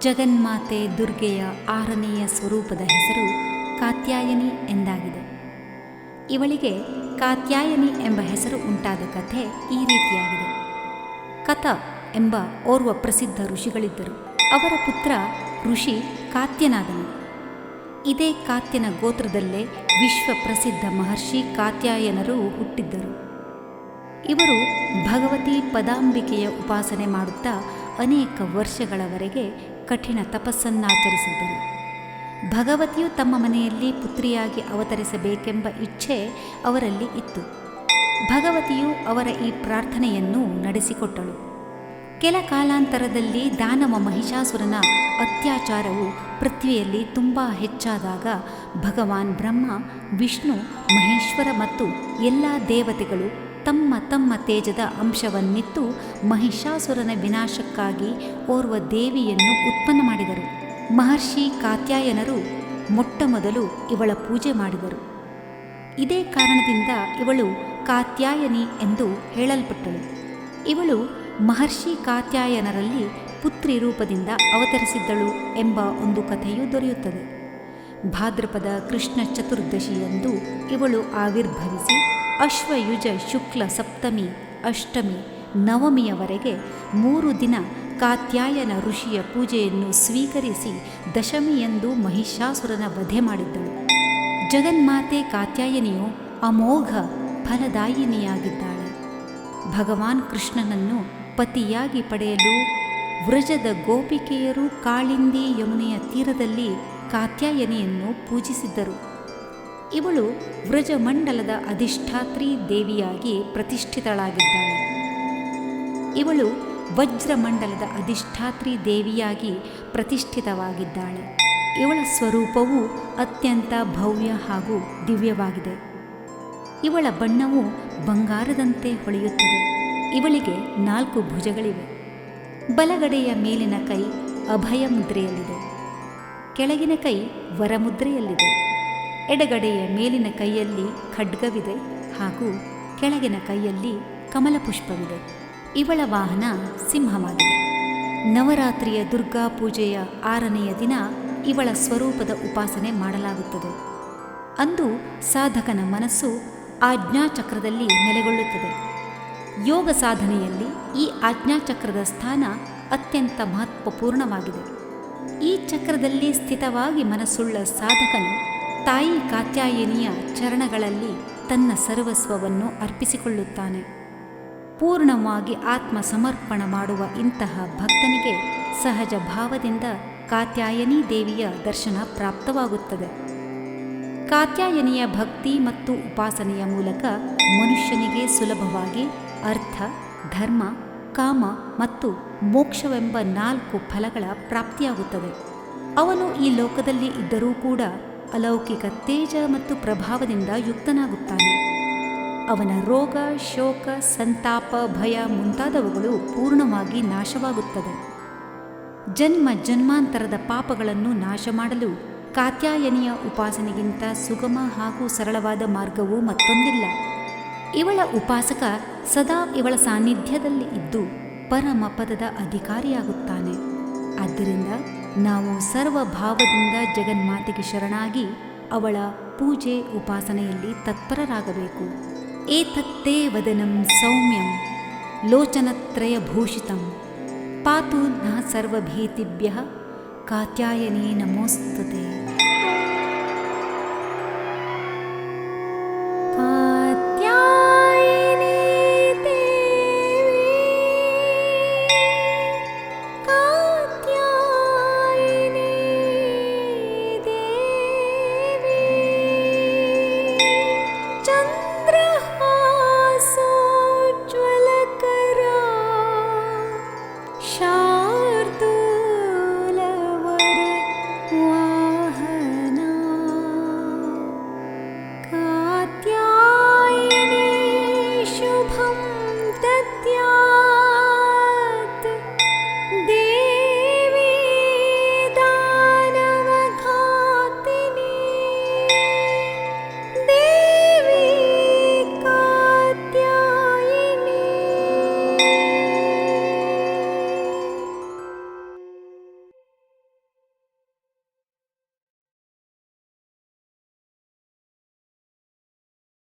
ಜಗನ್ಮಾತೆ ದುರ್ಗೆಯ ಆರನೆಯ ಸ್ವರೂಪದ ಹೆಸರು ಕಾತ್ಯಾಯನಿ ಎಂದಾಗಿದೆ. ಇವಳಿಗೆ ಕಾತ್ಯಾಯನಿ ಎಂಬ ಹೆಸರು ಉಂಟಾದ ಕಥೆ ಈ ರೀತಿಯಾಗಿದೆ. ಕಥ ಎಂಬ ಓರ್ವ ಪ್ರಸಿದ್ಧ ಋಷಿಗಳಿದ್ದರು. ಅವರ ಪುತ್ರ ಋಷಿ ಕಾತ್ಯನಾದನು. ಇದೇ ಕಾತ್ಯನ ಗೋತ್ರದಲ್ಲೇ ವಿಶ್ವ ಪ್ರಸಿದ್ಧ ಮಹರ್ಷಿ ಕಾತ್ಯಾಯನರು ಹುಟ್ಟಿದ್ದರು. ಇವರು ಭಗವತಿ ಪದಾಂಬಿಕೆಯ ಉಪಾಸನೆ ಮಾಡುತ್ತಾ ಅನೇಕ ವರ್ಷಗಳವರೆಗೆ ಕಠಿಣ ತಪಸ್ಸನ್ನಾಚರಿಸಿದ್ದರು. ಭಗವತಿಯು ತಮ್ಮ ಮನೆಯಲ್ಲಿ ಪುತ್ರಿಯಾಗಿ ಅವತರಿಸಬೇಕೆಂಬ ಇಚ್ಛೆ ಅವರಲ್ಲಿ ಇತ್ತು. ಭಗವತಿಯು ಅವರ ಈ ಪ್ರಾರ್ಥನೆಯನ್ನು ನಡೆಸಿಕೊಟ್ಟಳು. ಕೆಲ ಕಾಲಾಂತರದಲ್ಲಿ ದಾನವ ಮಹಿಷಾಸುರನ ಅತ್ಯಾಚಾರವು ಪೃಥ್ವಿಯಲ್ಲಿ ತುಂಬ ಹೆಚ್ಚಾದಾಗ ಭಗವಾನ್ ಬ್ರಹ್ಮ, ವಿಷ್ಣು, ಮಹೇಶ್ವರ ಮತ್ತು ಎಲ್ಲ ದೇವತೆಗಳು ತಮ್ಮ ತಮ್ಮ ತೇಜದ ಅಂಶವನ್ನಿತ್ತು ಮಹಿಷಾಸುರನ ವಿನಾಶಕ್ಕಾಗಿ ಓರ್ವ ದೇವಿಯನ್ನು ಉತ್ಪನ್ನ ಮಾಡಿದರು. ಮಹರ್ಷಿ ಕಾತ್ಯಾಯನರು ಮೊಟ್ಟ ಮೊದಲು ಇವಳ ಪೂಜೆ ಮಾಡಿದರು. ಇದೇ ಕಾರಣದಿಂದ ಇವಳು ಕಾತ್ಯಾಯನಿ ಎಂದು ಹೇಳಲ್ಪಟ್ಟಳು. ಇವಳು ಮಹರ್ಷಿ ಕಾತ್ಯಾಯನರಲ್ಲಿ ಪುತ್ರಿ ರೂಪದಿಂದ ಅವತರಿಸಿದ್ದಳು ಎಂಬ ಒಂದು ಕಥೆಯೂ ದೊರೆಯುತ್ತದೆ. ಭಾದ್ರಪದ ಕೃಷ್ಣ ಚತುರ್ದಶಿಯಂದು ಇವಳು ಆವಿರ್ಭವಿಸಿ ಅಶ್ವಯುಜ ಶುಕ್ಲ ಸಪ್ತಮಿ, ಅಷ್ಟಮಿ, ನವಮಿಯವರೆಗೆ ಮೂರು ದಿನ ಕಾತ್ಯಾಯನ ಋಷಿಯ ಪೂಜೆಯನ್ನು ಸ್ವೀಕರಿಸಿ ದಶಮಿಯಂದು ಮಹಿಷಾಸುರನ ವಧೆ ಮಾಡಿದ್ದಳು. ಜಗನ್ಮಾತೆ ಕಾತ್ಯಾಯನಿಯು ಅಮೋಘ ಫಲದಾಯಿನಿಯಾಗಿದ್ದಾಳೆ. ಭಗವಾನ್ ಕೃಷ್ಣನನ್ನು ಪತಿಯಾಗಿ ಪಡೆಯಲು ವ್ರಜದ ಗೋಪಿಕೆಯರು ಕಾಳಿಂದಿ ಯಮುನೆಯ ತೀರದಲ್ಲಿ ಕಾತ್ಯಾಯನಿಯನ್ನು ಪೂಜಿಸಿದ್ದರು. ಇವಳು ವ್ರಜಮಂಡಲದ ಅಧಿಷ್ಠಾತ್ರಿ ದೇವಿಯಾಗಿ ಪ್ರತಿಷ್ಠಿತಳಾಗಿದ್ದಾಳೆ. ಇವಳು ವಜ್ರಮಂಡಲದ ಅಧಿಷ್ಠಾತ್ರಿ ದೇವಿಯಾಗಿ ಪ್ರತಿಷ್ಠಿತವಾಗಿದ್ದಾಳೆ. ಇವಳ ಸ್ವರೂಪವು ಅತ್ಯಂತ ಭವ್ಯ ಹಾಗೂ ದಿವ್ಯವಾಗಿದೆ. ಇವಳ ಬಣ್ಣವು ಬಂಗಾರದಂತೆ ಹೊಳೆಯುತ್ತದೆ. ಇವಳಿಗೆ ನಾಲ್ಕು ಭುಜಗಳಿವೆ. ಬಲಗಡೆಯ ಮೇಲಿನ ಕೈ ಅಭಯ ಮುದ್ರೆಯಲ್ಲಿದೆ ಕೆಳಗಿನ ಕೈ ವರಮುದ್ರೆಯಲ್ಲಿದೆ. ಎಡಗಡೆಯ ಮೇಲಿನ ಕೈಯಲ್ಲಿ ಖಡ್ಗವಿದೆ ಹಾಗೂ ಕೆಳಗಿನ ಕೈಯಲ್ಲಿ ಕಮಲಪುಷ್ಪವಿದೆ. ಇವಳ ವಾಹನ ಸಿಂಹವಾಗಿದೆ. ನವರಾತ್ರಿಯ ದುರ್ಗಾ ಪೂಜೆಯ ಆರನೆಯ ದಿನ ಇವಳ ಸ್ವರೂಪದ ಉಪಾಸನೆ ಮಾಡಲಾಗುತ್ತದೆ. ಅಂದು ಸಾಧಕನ ಮನಸ್ಸು ಆಜ್ಞಾಚಕ್ರದಲ್ಲಿ ನೆಲೆಗೊಳ್ಳುತ್ತದೆ. ಯೋಗ ಸಾಧನೆಯಲ್ಲಿ ಈ ಆಜ್ಞಾಚಕ್ರದ ಸ್ಥಾನ ಅತ್ಯಂತ ಮಹತ್ವಪೂರ್ಣವಾಗಿದೆ. ಈ ಚಕ್ರದಲ್ಲಿ ಸ್ಥಿತವಾಗಿ ಮನಸ್ಸುಳ್ಳ ಸಾಧಕನು ತಾಯಿ ಕಾತ್ಯಾಯನಿಯ ಚರಣಗಳಲ್ಲಿ ತನ್ನ ಸರ್ವಸ್ವವನ್ನು ಅರ್ಪಿಸಿಕೊಳ್ಳುತ್ತಾನೆ. ಪೂರ್ಣವಾಗಿ ಆತ್ಮ ಸಮರ್ಪಣ ಮಾಡುವ ಇಂತಹ ಭಕ್ತನಿಗೆ ಸಹಜ ಭಾವದಿಂದ ಕಾತ್ಯಾಯನಿ ದೇವಿಯ ದರ್ಶನ ಪ್ರಾಪ್ತವಾಗುತ್ತದೆ. ಕಾತ್ಯಾಯನಿಯ ಭಕ್ತಿ ಮತ್ತು ಉಪಾಸನೆಯ ಮೂಲಕ ಮನುಷ್ಯನಿಗೆ ಸುಲಭವಾಗಿ ಅರ್ಥ, ಧರ್ಮ ಕಾಮ ಮತ್ತು ಮೋಕ್ಷವೆಂಬ ನಾಲ್ಕು ಫಲಗಳ ಪ್ರಾಪ್ತಿಯಾಗುತ್ತದೆ. ಅವನು ಈ ಲೋಕದಲ್ಲಿ ಇದ್ದರೂ ಕೂಡ ಅಲೌಕಿಕ ತೇಜ ಮತ್ತು ಪ್ರಭಾವದಿಂದ ಯುಕ್ತನಾಗುತ್ತಾನೆ. ಅವನ ರೋಗ, ಶೋಕ, ಸಂತಾಪ, ಭಯ ಮುಂತಾದವುಗಳು ಪೂರ್ಣವಾಗಿ ನಾಶವಾಗುತ್ತದೆ. ಜನ್ಮ ಜನ್ಮಾಂತರದ ಪಾಪಗಳನ್ನು ನಾಶ ಮಾಡಲು ಕಾತ್ಯಾಯನಿಯ ಉಪಾಸನೆಗಿಂತ ಸುಗಮ ಹಾಗೂ ಸರಳವಾದ ಮಾರ್ಗವೂ ಮತ್ತೊಂದಿಲ್ಲ. ಇವಳ ಉಪಾಸಕ ಸದಾ ಇವಳ ಸಾನ್ನಿಧ್ಯದಲ್ಲಿ ಇದ್ದು ಪರಮ ಪದದ ಅಧಿಕಾರಿಯಾಗುತ್ತಾನೆ. ಆದ್ದರಿಂದ ನಾವು ಸರ್ವ ಭಾವದಿಂದ ಜಗನ್ಮಾತೆಗೆ ಶರಣಾಗಿ ಅವಳ ಪೂಜೆ ಉಪಾಸನೆಯಲ್ಲಿ ತತ್ಪರರಾಗಬೇಕು. ಏತತ್ತೇ ವದನಂ ಸೌಮ್ಯಂ ಲೋಚನತ್ರಯಭೂಷಿತಂ ಪಾತು ನ ಸರ್ವಭೀತಿಭ್ಯ ಕಾತ್ಯಾಯನೇ ನಮೋಸ್ತುತೆ. 짠!